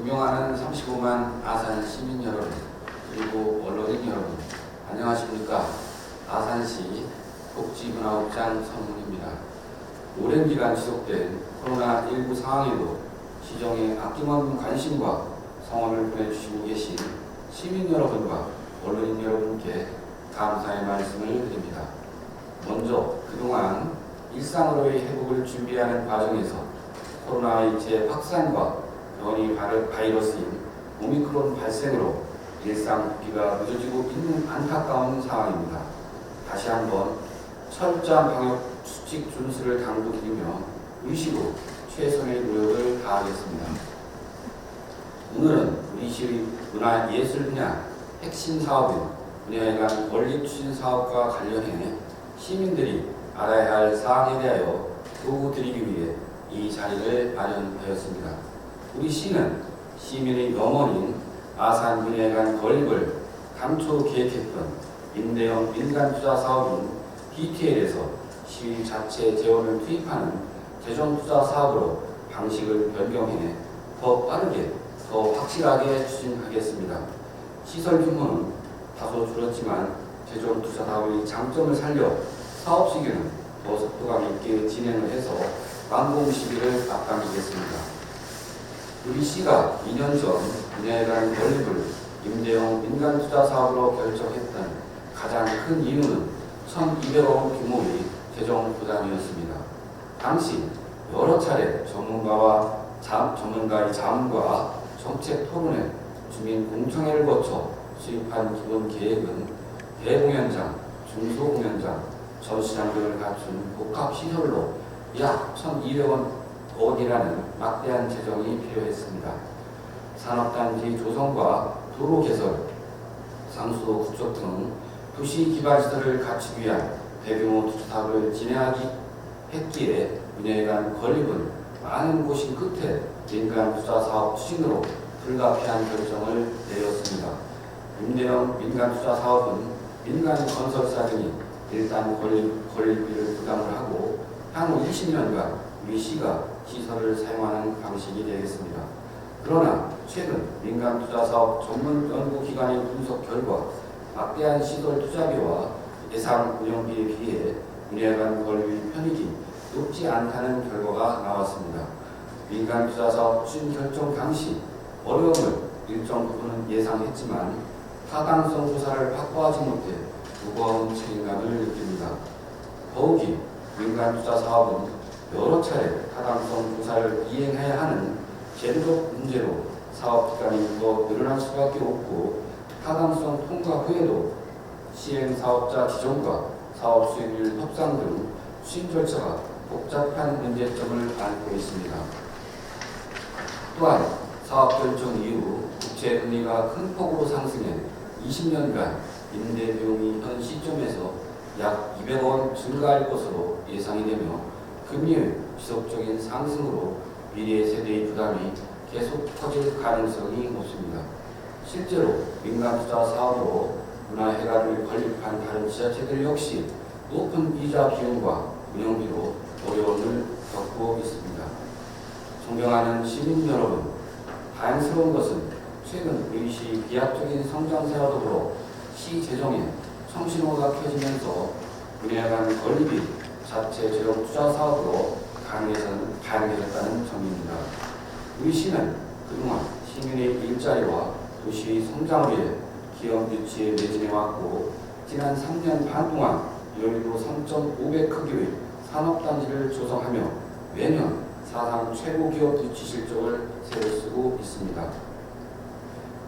존경하는 35만 아산 시민 여러분 그리고 언론인 여러분 안녕하십니까 아산시 복지문화업장 성문입니다. 오랜 기간 지속된 코로나19 상황에도 시정에 아낌없는 관심과 성원을 보내주시고 계신 시민 여러분과 언론인 여러분께 감사의 말씀을 드립니다. 먼저 그동안 일상으로의 회복을 준비하는 과정에서 코로나의 재확산과 변이 바이러스인 오미크론 발생으로 일상 복귀가 늦어지고 있는 안타까운 상황입니다. 다시 한번 철저한 방역 수칙 준수를 당부드리며 의식으로 최선의 노력을 다하겠습니다. 오늘은 우리 시의 문화 예술 분야 핵심 사업인 분야회관 원리 추진 사업과 관련해 시민들이 알아야 할 사항에 대하여 도움드리기 위해 이 자리를 마련하였습니다. 우리 시는 시민의 영원인 아산 분야회관 건립을 당초 계획했던 임대형 민간 투자 사업인 BTL에서 시 자체 재원을 투입하는 재정 투자 사업으로 방식을 변경해 더 빠르게 더 확실하게 추진하겠습니다. 시설 규모는 다소 줄었지만 재정 투자 사업의 장점을 살려 사업 시기는 더 속도감 있게 진행을 해서 완공 시기를 앞당기겠습니다. 우리 시가 2년 전 분야회관 건립을 임대형 민간 투자 사업으로 결정했던 가장 큰 이유는 1,200억 원 규모의 재정 부담이었습니다. 당시 여러 차례 전문가와 자, 전문가의 자문과 정책 토론회, 주민 공청회를 거쳐 수립한 기본 계획은 대공연장, 중소공연장, 전시장 등을 갖춘 복합 시설로 약 1,200원 원이라는 막대한 재정이 필요했습니다. 산업단지 조성과 도로 개설, 상수도 구축 등 도시 기반 시설을 갖추기 위한 대규모 투자 사업을 진행하기 했기에 분야회관 건립은 많은 고심 끝에 민간 투자 사업 추진으로 불가피한 결정을 내렸습니다. 임대형 민간 투자 사업은 민간 건설사 등이 일단 건립, 건립비를 부담을 하고 향후 20년간 우리 시가 시설을 사용하는 방식이 되겠습니다. 그러나 최근 민간 투자 사업 전문 연구 기관의 분석 결과 막대한 시설 투자비와 예상 운영비에 비해 분야간 건립 편익이 높지 않다는 결과가 나왔습니다. 민간 투자 사업 추진 결정 당시 어려움을 일정 부분은 예상했지만 타당성 조사를 확보하지 못해 무거운 책임감을 느낍니다. 더욱이 민간 투자 사업은 여러 차례 타당성 조사를 이행해야 하는 제도적 문제로 사업 기간이 더 늘어날 수밖에 없고 타당성 통과 후에도 시행 사업자 지정과 사업 수익률 협상 등 수신 절차가 복잡한 문제점을 안고 있습니다. 또한 사업 결정 이후 국채 금리가 큰 폭으로 상승해 20년간 임대 비용이 현 시점에서 약 200원 증가할 것으로 예상이 되며 금리의 지속적인 상승으로 미래 세대의 부담이 계속 커질 가능성이 높습니다. 실제로 민간 투자 사업으로 문화회관을 건립한 다른 지자체들 역시 높은 이자 비용과 운영비로 어려움을 겪고 있습니다. 존경하는 시민 여러분, 다행스러운 것은 최근 우리 시 비약적인 성장세와 더불어 시 재정에 청신호가 켜지면서 분야간 건립이 자체 재정 투자 사업으로 가능해졌다는 점입니다. 우리 시는 그동안 시민의 일자리와 도시의 성장을 위해 기업 유치에 매진해 왔고 지난 3년 반 동안 여의도 3.5배 크기의 산업단지를 조성하며 매년 사상 최고 기업 유치 실적을 세워쓰고 있습니다.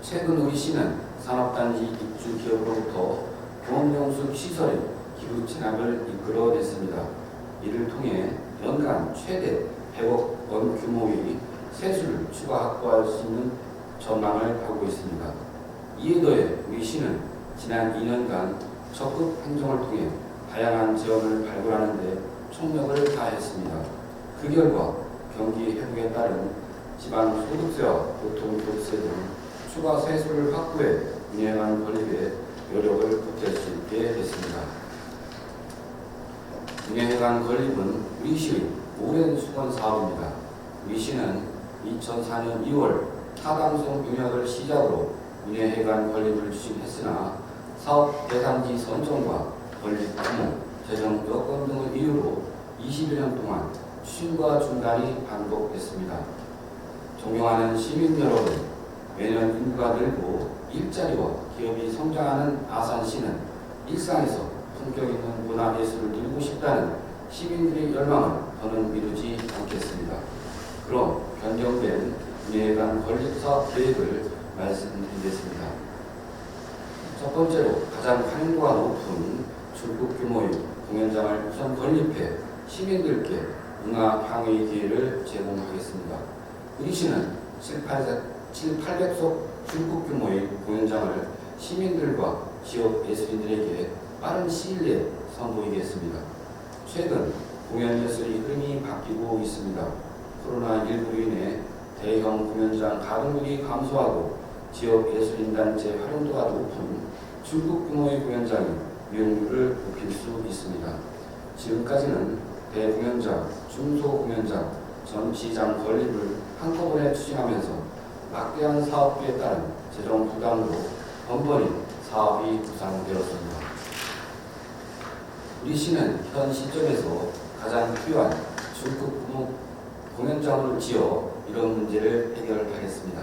최근 우리 시는 산업단지 입주 기업으로부터 경험용수 시설의 기부 진압을 이끌어냈습니다. 이를 통해 연간 최대 100억 원 규모의 세수를 추가 확보할 수 있는 전망을 하고 있습니다. 이에 더해 우리 시는 지난 2년간 적극 행정을 통해 다양한 지원을 발굴하는 데 총력을 다했습니다. 그 결과 경기 회복에 따른 지방 소득세와 교통교세 등 추가 세수를 확보해 운행한 건립에 노력을 보탤 수 있게 됐습니다. 운행해간 건립은 시의 오랜 수건 사업입니다. 우리 시는 2004년 2월 타당성 용역을 시작으로 운해해관 건립을 추진했으나 사업 대상지 선정과 건립 규모, 재정 여건 등을 이유로 21년 동안 추진과 중단이 반복됐습니다. 존경하는 시민 여러분, 매년 인구가 늘고 일자리와 기업이 성장하는 아산시는 일상에서 품격 있는 문화 예술을 누리고 싶다는 시민들의 열망을 더는 미루지 않겠습니다. 그럼 변경된 운해관 건립사업 계획을 말씀드리겠습니다. 첫 번째로 가장 한도가 높은 중국 규모의 공연장을 우선 건립해 시민들께 문화 향유의 기회를 제공하겠습니다. 우리시는 7, 800석 중국 규모의 공연장을 시민들과 지역 예술인들에게 빠른 시일 내에 선보이겠습니다. 최근 공연 예술의 흐름이 바뀌고 있습니다. 코로나19로 인해 대형 공연장 가동률이 감소하고 지역 예술인단체 활용도가 높은 중국 규모의 공연장이 이용률을 높일 수 있습니다. 지금까지는 대공연장, 중소공연장, 전시장 건립을 한꺼번에 추진하면서 막대한 사업비에 따른 재정 부담으로 번번이 사업이 부상되었습니다. 우리 시는 현 시점에서 가장 필요한 규모 공연장을 지어 이런 문제를 해결하겠습니다.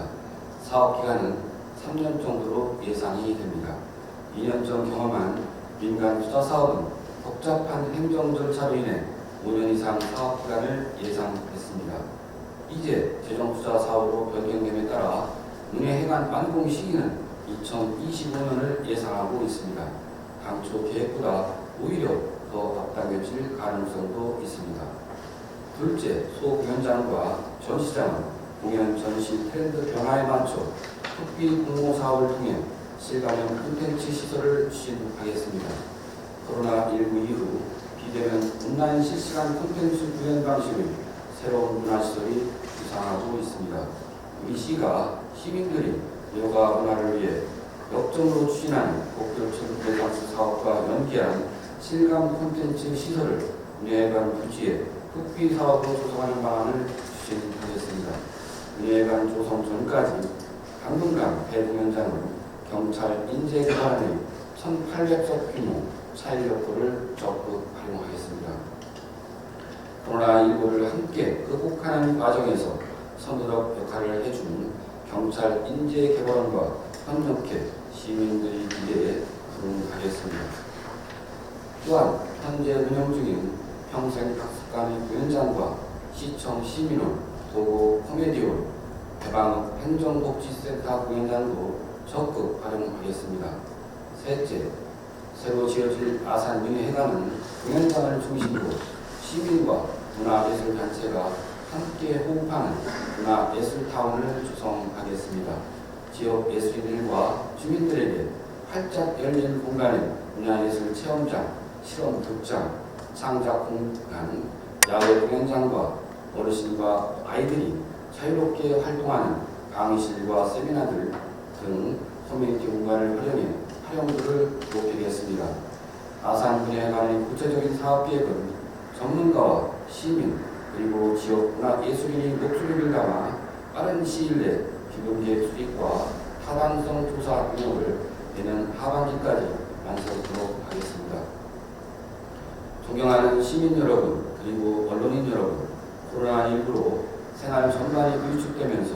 사업 기간은 3년 정도로 예상이 됩니다. 2년 전 경험한 민간 투자 사업은 복잡한 행정 절차로 인해 5년 이상 사업 기간을 예상했습니다. 이제 재정 투자 사업으로 변경됨에 따라 운해 해관 완공 시기는 2025년을 예상하고 있습니다. 당초 계획보다 오히려 더 앞당겨질 가능성도 있습니다. 둘째, 소공연장과 전시장은 공연 전시 트렌드 변화에 맞춰 특비 공모 사업을 통해 실감형 콘텐츠 시설을 추진하겠습니다. 코로나19 이후 비대면 온라인 실시간 콘텐츠 구현 방식의 새로운 문화시설이 구상하고 있습니다. 우리 시가 시민들이 여가 문화를 위해 역점으로 추진하는 목표철 대장수 사업과 연계한 실감 콘텐츠 시설을 운해관 부지에 흑비 사업으로 조성하는 방안을 추진하겠습니다. 운해관 조성 전까지 당분간 대공연장은 경찰 인재 개발의 1,800석 규모 차일역포를 적극 활용하겠습니다. 코로나19를 함께 극복하는 과정에서 선도적 역할을 해준 경찰 인재 개발원과 협력해 시민들의 기대에 부응하겠습니다. 또한 현재 운영 중인 평생 학습관의 공연장과 시청 시민원, 도구 코미디홀, 대방 행정복지센터 공연장도 적극 활용하겠습니다. 셋째, 새로 지어질 아산 윤회회관은 공연장을 중심으로 시민과 문화예술단체가 함께 호흡하는 문화예술타운을 조성하겠습니다. 지역 예술인들과 주민들에게 활짝 열린 공간인 문화예술 체험장, 실험 극장, 창작 공간, 야외 공연장과 어르신과 아이들이 자유롭게 활동하는 강의실과 세미나들 등 커뮤니티 공간을 활용해 활용도를 높이겠습니다. 아산 분야관의 구체적인 사업 계획은 전문가와 시민 그리고 지역 문화 예술인이 목소리를 담아 빠른 시일 내 기본계획 수립과 타당성 조사 능력을 내년 하반기까지 완성하도록 하겠습니다. 존경하는 시민 여러분 그리고 언론인 여러분 코로나19로 생활 전반이 위축되면서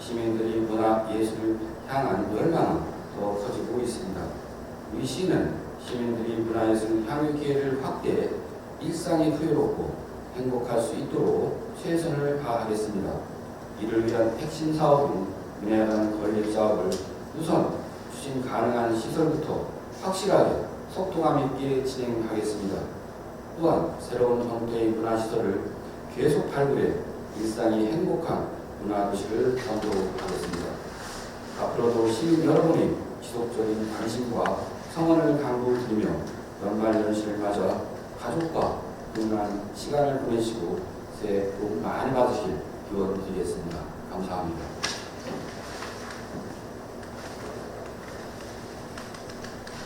시민들이 문화 예술을 향한 열망은 더 커지고 있습니다. 우리 시는 시민들이 문화예술 향유 기회를 확대해 일상이 풍요롭고 행복할 수 있도록 최선을 다하겠습니다. 이를 위한 핵심 사업은 문화관 건립 사업을 우선 추진 가능한 시설부터 확실하게 속도감 있게 진행하겠습니다. 또한 새로운 형태의 문화시설을 계속 발굴해 일상이 행복한 문화도시를 만들도록 하겠습니다. 앞으로도 시민 여러분의 지속적인 관심과 성원을 강구드리며 연말 연시를 맞아 가족과 흥한 시간을 보내시고 새해 복 많이 받으실 기원 드리겠습니다. 감사합니다.